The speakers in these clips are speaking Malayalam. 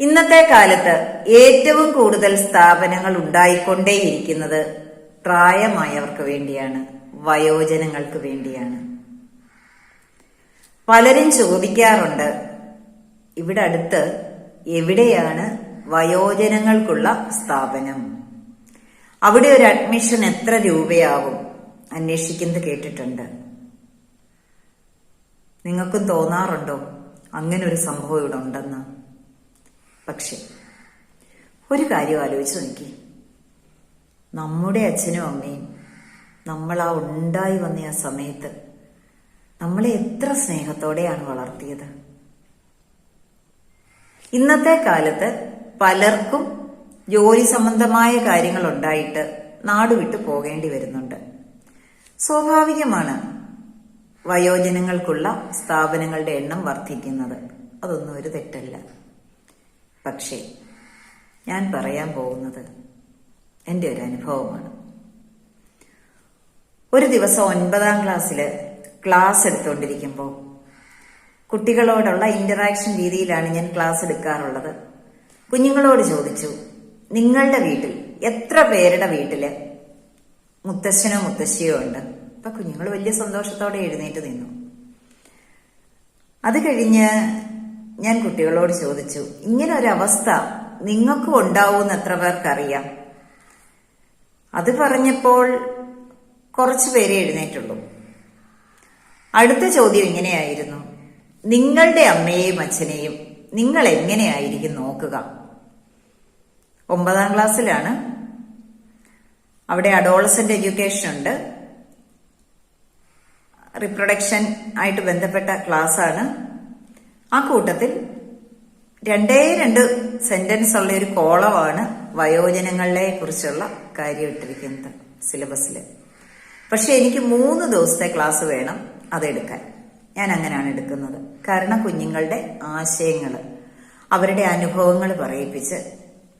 ഇന്നത്തെ കാലത്ത് ഏറ്റവും കൂടുതൽ സ്ഥാപനങ്ങൾ ഉണ്ടായിക്കൊണ്ടേയിരിക്കുന്നത് പ്രായമായവർക്ക് വേണ്ടിയാണ് വയോജനങ്ങൾക്ക് വേണ്ടിയാണ്. പലരും ചോദിക്കാറുണ്ട് ഇവിടെ അടുത്ത് എവിടെയാണ് വയോജനങ്ങൾക്കുള്ള സ്ഥാപനം? അവിടെ ഒരു അഡ്മിഷൻ എത്ര രൂപയാവും അന്വേഷിക്കുന്നത് കേട്ടിട്ടുണ്ട്. നിങ്ങൾക്കും തോന്നാറുണ്ടോ? അങ്ങനെ ഒരു സംഭവം ഇവിടെ ഉണ്ടെന്ന്. പക്ഷെ ഒരു കാര്യം ആലോചിച്ച് നോക്കി നമ്മുടെ അച്ഛനും അമ്മയും നമ്മൾ ആ ഉണ്ടായി വന്ന ആ സമയത്ത് നമ്മളെ എത്ര സ്നേഹത്തോടെയാണ് വളർത്തിയത്. ഇന്നത്തെ കാലത്ത് പലർക്കും ജോലി സംബന്ധമായ കാര്യങ്ങൾ ഉണ്ടായിട്ട് നാടുവിട്ട് പോകേണ്ടി വരുന്നുണ്ട്. സ്വാഭാവികമാണ് വയോജനങ്ങൾക്കുള്ള സ്ഥാപനങ്ങളുടെ എണ്ണം വർദ്ധിക്കുന്നത്. അതൊന്നും ഒരു തെറ്റല്ല. പക്ഷേ ഞാൻ പറയാൻ പോകുന്നത് എന്റെ ഒരു അനുഭവമാണ്. ഒരു ദിവസം ഒൻപതാം ക്ലാസ്സിൽ ക്ലാസ് എടുത്തുകൊണ്ടിരിക്കുമ്പോൾ കുട്ടികളോടുള്ള ഇന്ററാക്ഷൻ രീതിയിലാണ് ഞാൻ ക്ലാസ് എടുക്കാറുള്ളത്. കുഞ്ഞുങ്ങളോട് ചോദിച്ചു നിങ്ങളുടെ വീട്ടിൽ എത്ര പേരുടെ വീട്ടിൽ മുത്തശ്ശനോ മുത്തശ്ശിയോ ഉണ്ട്? അപ്പൊ കുഞ്ഞുങ്ങൾ വലിയ സന്തോഷത്തോടെ എഴുന്നേറ്റ് നിന്നു. അത് കഴിഞ്ഞ് ഞാൻ കുട്ടികളോട് ചോദിച്ചു ഇങ്ങനെ ഒരു അവസ്ഥ നിങ്ങൾക്കും ഉണ്ടാവുമെന്ന് എത്ര പേർക്കറിയാം? അത് പറഞ്ഞപ്പോൾ കുറച്ചു പേരെ എഴുന്നേറ്റുള്ളൂ. അടുത്ത ചോദ്യം ഇങ്ങനെയായിരുന്നു നിങ്ങളുടെ അമ്മയെയും അച്ഛനെയും നിങ്ങൾ എങ്ങനെയായിരിക്കും നോക്കുക? ഒമ്പതാം ക്ലാസ്സിലാണ്. അവിടെ അഡോളസന്റ് എഡ്യൂക്കേഷൻ ഉണ്ട്. റിപ്രൊഡക്ഷൻ ആയിട്ട് ബന്ധപ്പെട്ട ക്ലാസ്സാണ്. ആ കൂട്ടത്തിൽ രണ്ടേ രണ്ട് സെന്റൻസ് ഉള്ള ഒരു കോളമാണ് വയോജനങ്ങളെ കുറിച്ചുള്ള കാര്യം ഇട്ടിരിക്കുന്നത് സിലബസിൽ പക്ഷെ എനിക്ക് മൂന്ന് ദിവസത്തെ ക്ലാസ് വേണം അതെടുക്കാൻ. ഞാൻ അങ്ങനെയാണ് എടുക്കുന്നത്. കാരണം കുഞ്ഞുങ്ങളുടെ ആശയങ്ങൾ അവരുടെ അനുഭവങ്ങൾ പറയിപ്പിച്ച്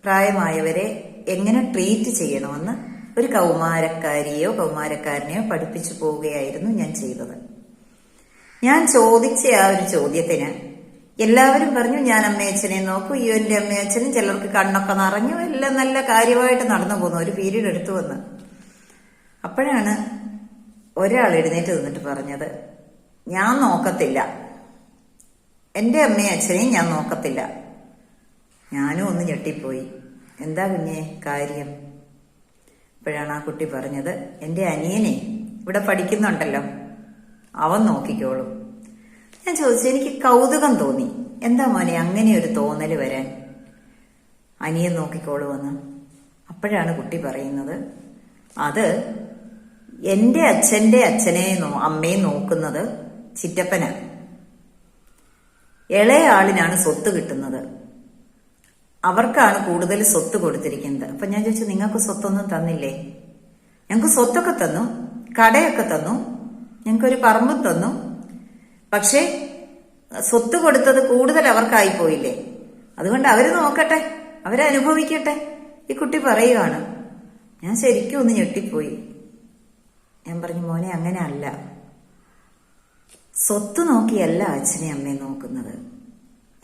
പ്രായമായവരെ എങ്ങനെ ട്രീറ്റ് ചെയ്യണമെന്ന് ഒരു കൗമാരക്കാരിയോ കൗമാരക്കാരനെയോ പഠിപ്പിച്ചു പോവുകയായിരുന്നു ഞാൻ ചെയ്തത്. ഞാൻ ചോദിച്ച ആ ഒരു ചോദ്യത്തിന് എല്ലാവരും പറഞ്ഞു ഞാൻ അമ്മയച്ഛനെ നോക്കൂ ഈ എന്റെ അമ്മയച്ഛനും ചിലർക്ക് കണ്ണൊക്കെ നിറഞ്ഞു എല്ലാം നല്ല കാര്യമായിട്ട് നടന്നു പോന്നു ഒരു പീരീഡ് എടുത്തു വന്ന്. അപ്പോഴാണ് ഒരാൾ എഴുന്നേറ്റ് നിന്നിട്ട് പറഞ്ഞത് ഞാൻ നോക്കത്തില്ല. എന്റെ അമ്മയും അച്ഛനെയും ഞാൻ നോക്കത്തില്ല. ഞാനും ഒന്ന് ഞെട്ടിപ്പോയി. എന്താ കുഞ്ഞെ കാര്യം? അപ്പോഴാണ് ആ കുട്ടി പറഞ്ഞത് എന്റെ അനിയനെ ഇവിടെ പഠിക്കുന്നുണ്ടല്ലോ അവൻ നോക്കിക്കോളും. ഞാൻ ചോദിച്ചു എനിക്ക് കൗതുകം തോന്നി. എന്താ മോനെ അങ്ങനെ ഒരു തോന്നൽ വരാൻ? അനിയൻ നോക്കിക്കോളുമെന്ന് അപ്പോഴാണ് കുട്ടി പറയുന്നത് അത് എന്റെ അച്ഛന്റെ അച്ഛനെ അമ്മയെ നോക്കുന്നത് ചിറ്റപ്പനാണ് ഇളയ ആളിനാണ് സ്വത്ത് കിട്ടുന്നത്. അവർക്കാണ് കൂടുതൽ സ്വത്ത് കൊടുത്തിരിക്കുന്നത്. അപ്പൊ ഞാൻ ചോദിച്ചു നിങ്ങൾക്ക് സ്വത്തൊന്നും തന്നില്ലേ? ഞങ്ങൾക്ക് സ്വത്തൊക്കെ തന്നു കടയൊക്കെ തന്നു ഞങ്ങൾക്കൊരു പറമ്പും തന്നു പക്ഷേ സ്വത്ത് കൊടുത്തത് കൂടുതൽ അവർക്കായി പോയില്ലേ? അതുകൊണ്ട് അവർ നോക്കട്ടെ അവരനുഭവിക്കട്ടെ ഈ കുട്ടി പറയുകയാണ് ഞാൻ ശരിക്കും ഒന്ന് ഞെട്ടിപ്പോയി. ഞാൻ പറഞ്ഞു മോനെ അങ്ങനെ അല്ല സ്വത്ത് നോക്കിയല്ല അച്ഛനെ അമ്മയെ നോക്കുന്നത്.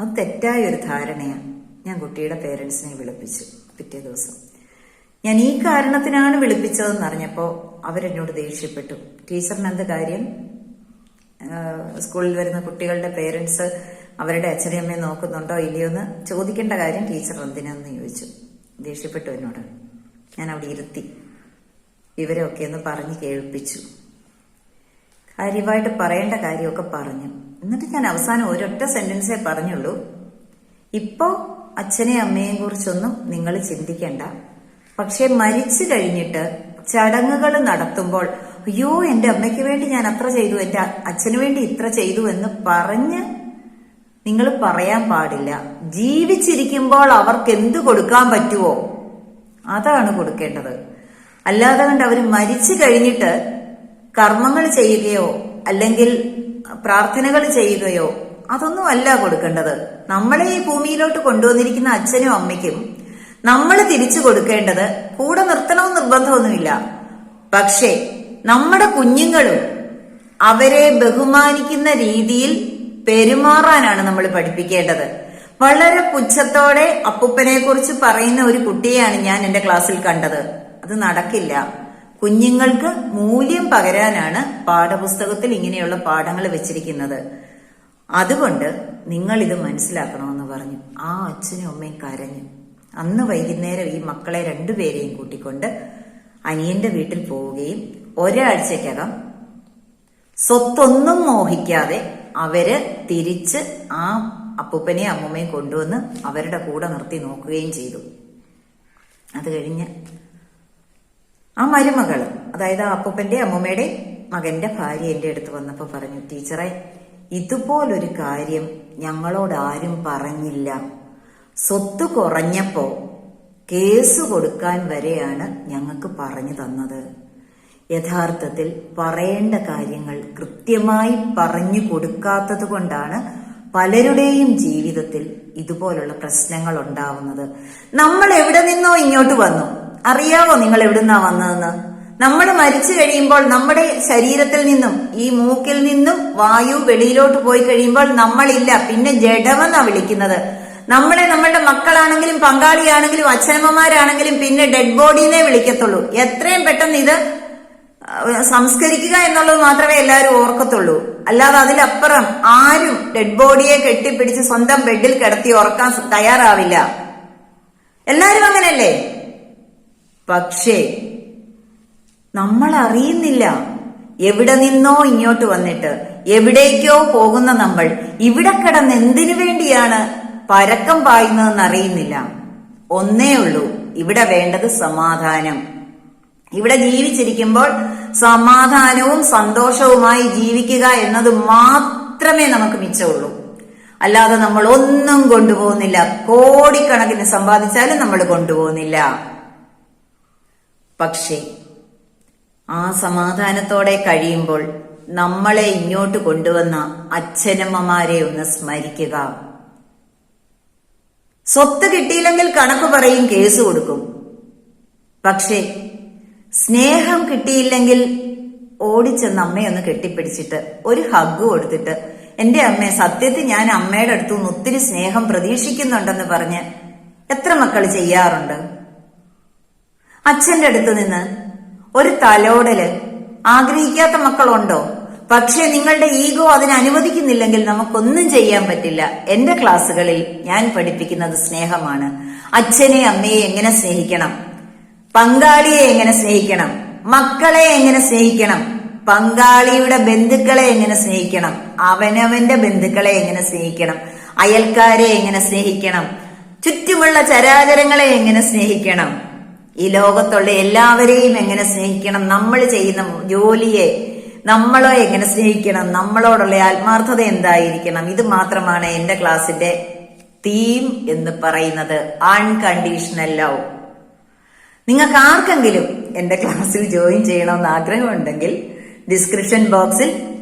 അത് തെറ്റായ ഒരു ധാരണയാണ് ഞാൻ കുട്ടിയുടെ പേരൻസിനെ വിളിപ്പിച്ചു പിറ്റേ ദിവസം. ഞാൻ ഈ കാരണത്തിനാണ് വിളിപ്പിച്ചതെന്ന് അറിഞ്ഞപ്പോൾ അവരെന്നോട് ദേഷ്യപ്പെട്ടു. ടീച്ചറിന് എന്ത് കാര്യം? സ്കൂളിൽ വരുന്ന കുട്ടികളുടെ പേരൻസ് അവരുടെ അച്ഛനും അമ്മയെ നോക്കുന്നുണ്ടോ ഇല്ലയോ എന്ന് ചോദിക്കേണ്ട കാര്യം ടീച്ചർ എന്തിനാന്ന് ചോദിച്ചു. ദേഷ്യപ്പെട്ടു എന്നോട്. ഞാൻ അവിടെ ഇരുത്തി വിവരമൊക്കെ ഒന്ന് പറഞ്ഞ് കേൾപ്പിച്ചു. കാര്യമായിട്ട് പറയേണ്ട കാര്യമൊക്കെ പറഞ്ഞു. എന്നിട്ട് ഞാൻ അവസാനം ഒരൊറ്റ സെന്റൻസേ പറഞ്ഞുള്ളൂ. ഇപ്പോ അച്ഛനെയും അമ്മയെയും കുറിച്ചൊന്നും നിങ്ങൾ ചിന്തിക്കേണ്ട. പക്ഷെ മരിച്ചു കഴിഞ്ഞിട്ട് ചടങ്ങുകൾ നടത്തുമ്പോൾ അയ്യോ എന്റെ അമ്മയ്ക്ക് വേണ്ടി ഞാൻ അത്ര ചെയ്തു എന്റെ അച്ഛന് വേണ്ടി ഇത്ര ചെയ്തു എന്ന് പറഞ്ഞ് നിങ്ങൾ പറയാൻ പാടില്ല. ജീവിച്ചിരിക്കുമ്പോൾ അവർക്ക് എന്ത് കൊടുക്കാൻ പറ്റുമോ അതാണ് കൊടുക്കേണ്ടത്. അല്ലാതെ കണ്ട് അവർ മരിച്ചു കഴിഞ്ഞിട്ട് കർമ്മങ്ങൾ ചെയ്യുകയോ അല്ലെങ്കിൽ പ്രാർത്ഥനകൾ ചെയ്യുകയോ അതൊന്നും അല്ല കൊടുക്കേണ്ടത്. നമ്മളെ ഈ ഭൂമിയിലോട്ട് കൊണ്ടുവന്നിരിക്കുന്ന അച്ഛനും അമ്മയ്ക്കും നമ്മൾ തിരിച്ചു കൊടുക്കേണ്ടത് കൂടെ നിർത്തണമെന്ന് നിർബന്ധമൊന്നുമില്ല. പക്ഷേ നമ്മുടെ കുഞ്ഞുങ്ങളും അവരെ ബഹുമാനിക്കുന്ന രീതിയിൽ പെരുമാറാനാണ് നമ്മൾ പഠിപ്പിക്കേണ്ടത്. വളരെ പുച്ഛത്തോടെ അപ്പൂപ്പനെ കുറിച്ച് പറയുന്ന ഒരു കുട്ടിയെയാണ് ഞാൻ എന്റെ ക്ലാസ്സിൽ കണ്ടത്. അത് നടക്കില്ല. കുഞ്ഞുങ്ങൾക്ക് മൂല്യം പകരാനാണ് പാഠപുസ്തകത്തിൽ ഇങ്ങനെയുള്ള പാഠങ്ങൾ വെച്ചിരിക്കുന്നത്. അതുകൊണ്ട് നിങ്ങൾ ഇത് മനസ്സിലാക്കണമെന്ന് പറഞ്ഞു. ആ അച്ഛനും അമ്മയും കരഞ്ഞു. അന്ന് വൈകുന്നേരം ഈ മക്കളെ രണ്ടുപേരെയും കൂട്ടിക്കൊണ്ട് അനിയന്റെ വീട്ടിൽ പോവുകയും ഒരാഴ്ചക്കകം സ്വത്തൊന്നും മോഹിക്കാതെ അവർ തിരിച്ച് ആ അപ്പൂപ്പനെയും അമ്മൂമ്മയും കൊണ്ടുവന്ന് അവരുടെ കൂടെ നിർത്തി നോക്കുകയും ചെയ്തു. അത് കഴിഞ്ഞ് ആ മരുമകൾ അതായത് ആ അപ്പൂപ്പന്റെ അമ്മൂമ്മയുടെ മകന്റെ ഭാര്യ എന്റെ അടുത്ത് വന്നപ്പോ പറഞ്ഞു ടീച്ചറെ ഇതുപോലൊരു കാര്യം ഞങ്ങളോട് ആരും പറഞ്ഞില്ല. സ്വത്ത് കുറഞ്ഞപ്പോ കേസ് കൊടുക്കാൻ വരെയാണ് ഞങ്ങൾക്ക് പറഞ്ഞു തന്നത്. യഥാർത്ഥത്തിൽ പറയേണ്ട കാര്യങ്ങൾ കൃത്യമായി പറഞ്ഞു കൊടുക്കാത്തത് കൊണ്ടാണ് പലരുടെയും ജീവിതത്തിൽ ഇതുപോലുള്ള പ്രശ്നങ്ങൾ ഉണ്ടാവുന്നത്. നമ്മൾ എവിടെ നിന്നോ ഇങ്ങോട്ട് വന്നു. അറിയാവോ നിങ്ങൾ എവിടുന്നാ വന്നതെന്ന്? നമ്മൾ മരിച്ചു കഴിയുമ്പോൾ നമ്മുടെ ശരീരത്തിൽ നിന്നും ഈ മൂക്കിൽ നിന്നും വായു വെളിയിലോട്ട് പോയി കഴിയുമ്പോൾ നമ്മളില്ല. പിന്നെ ജഡമെന്നാ വിളിക്കുന്നത്? നമ്മളെ നമ്മളുടെ മക്കളാണെങ്കിലും പങ്കാളിയാണെങ്കിലും അച്ഛനമ്മമാരാണെങ്കിലും പിന്നെ ഡെഡ് ബോഡീനെ വിളിക്കത്തുള്ളൂ. എത്രയും പെട്ടെന്ന് ഇത് സംസ്കരിക്കുക എന്നുള്ളത് മാത്രമേ എല്ലാവരും ഓർക്കത്തുള്ളൂ. അല്ലാതെ അതിലപ്പുറം ആരും ഡെഡ് ബോഡിയെ കെട്ടിപ്പിടിച്ച് സ്വന്തം ബെഡിൽ കിടത്തി ഉറക്കാൻ തയ്യാറാവില്ല. എല്ലാരും അങ്ങനല്ലേ പക്ഷേ നമ്മൾ അറിയുന്നില്ല എവിടെ നിന്നോ ഇങ്ങോട്ട് വന്നിട്ട് എവിടേക്കോ പോകുന്ന നമ്മൾ ഇവിടെ കിടന്ന് എന്തിനു വേണ്ടിയാണ് പരക്കം പായുന്നതെന്ന് അറിയുന്നില്ല ഒന്നേ ഉള്ളൂ. ഇവിടെ വേണ്ടത് സമാധാനം. ഇവിടെ ജീവിച്ചിരിക്കുമ്പോൾ സമാധാനവും സന്തോഷവുമായി ജീവിക്കുക എന്നത് മാത്രമേ നമുക്ക് മിച്ചമുള്ളൂ. അല്ലാതെ നമ്മൾ ഒന്നും കൊണ്ടുപോകുന്നില്ല. കോടിക്കണക്കിന് സമ്പാദിച്ചാലും നമ്മൾ കൊണ്ടുപോകുന്നില്ല. പക്ഷേ ആ സമാധാനത്തോടെ കഴിയുമ്പോൾ നമ്മളെ ഇങ്ങോട്ട് കൊണ്ടുവന്ന അച്ഛനമ്മമാരെ ഒന്ന് സ്മരിക്കുക. സ്വത്ത് കിട്ടിയില്ലെങ്കിൽ കണക്ക് പറയും കേസ് കൊടുക്കും. പക്ഷേ സ്നേഹം കിട്ടിയില്ലെങ്കിൽ ഓടിച്ചെന്ന് അമ്മയൊന്ന് കെട്ടിപ്പിടിച്ചിട്ട് ഒരു ഹഗ് കൊടുത്തിട്ട് എന്റെ അമ്മയെ സത്യത്തിൽ ഞാൻ അമ്മയുടെ അടുത്തു നിന്ന് ഒത്തിരി സ്നേഹം പ്രതീക്ഷിക്കുന്നുണ്ടെന്ന് പറഞ്ഞ് എത്ര മക്കൾ ചെയ്യാറുണ്ട്? അച്ഛന്റെ അടുത്ത് നിന്ന് ഒരു തലോടൽ ആഗ്രഹിക്കാത്ത മക്കളുണ്ടോ? പക്ഷേ നിങ്ങളുടെ ഈഗോ അതിന് അനുവദിക്കുന്നില്ലെങ്കിൽ നമുക്കൊന്നും ചെയ്യാൻ പറ്റില്ല. എന്റെ ക്ലാസ്സുകളിൽ ഞാൻ പഠിപ്പിക്കുന്നത് സ്നേഹമാണ്. അച്ഛനെ അമ്മയെ എങ്ങനെ സ്നേഹിക്കണം? പങ്കാളിയെ എങ്ങനെ സ്നേഹിക്കണം? മക്കളെ എങ്ങനെ സ്നേഹിക്കണം? പങ്കാളിയുടെ ബന്ധുക്കളെ എങ്ങനെ സ്നേഹിക്കണം? അവനവന്റെ ബന്ധുക്കളെ എങ്ങനെ സ്നേഹിക്കണം? അയൽക്കാരെ എങ്ങനെ സ്നേഹിക്കണം? ചുറ്റുമുള്ള ചരാചരങ്ങളെ എങ്ങനെ സ്നേഹിക്കണം? ഈ ലോകത്തുള്ള എല്ലാവരെയും എങ്ങനെ സ്നേഹിക്കണം? നമ്മൾ ചെയ്യുന്ന ജോലിയെ നമ്മളെ എങ്ങനെ സ്നേഹിക്കണം? നമ്മളോടുള്ള ആത്മാർത്ഥത എന്തായിരിക്കണം? ഇത് മാത്രമാണ് എന്റെ ക്ലാസ്സിന്റെ തീം എന്ന് പറയുന്നത്. അൺകണ്ടീഷണൽ ലവ് നിങ്ങൾക്ക് ആർക്കെങ്കിലും എന്റെ ക്ലാസ്സിൽ ജോയിൻ ചെയ്യണമെന്ന് ആഗ്രഹമുണ്ടെങ്കിൽ ഡിസ്ക്രിപ്ഷൻ ബോക്സിൽ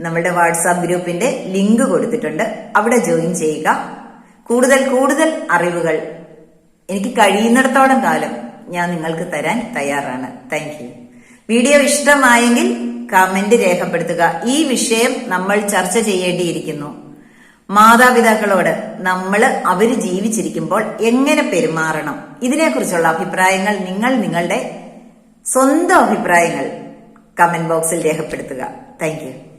നമ്മുടെ വാട്സാപ്പ് ഗ്രൂപ്പിന്റെ ലിങ്ക് കൊടുത്തിട്ടുണ്ട്. അവിടെ ജോയിൻ ചെയ്യുക. കൂടുതൽ കൂടുതൽ അറിവുകൾ എനിക്ക് കഴിയുന്നിടത്തോളം കാലം ഞാൻ നിങ്ങൾക്ക് തരാൻ തയ്യാറാണ്. താങ്ക് വീഡിയോ ഇഷ്ടമായെങ്കിൽ കമന്റ് രേഖപ്പെടുത്തുക. ഈ വിഷയം നമ്മൾ ചർച്ച ചെയ്യേണ്ടിയിരിക്കുന്നു. മാതാപിതാക്കളോട് നമ്മൾ അവർ ജീവിച്ചിരിക്കുമ്പോൾ എങ്ങനെ പെരുമാറണം? ഇതിനെക്കുറിച്ചുള്ള അഭിപ്രായങ്ങൾ നിങ്ങൾ നിങ്ങളുടെ സ്വന്തം അഭിപ്രായങ്ങൾ കമന്റ് ബോക്സിൽ രേഖപ്പെടുത്തുക. താങ്ക്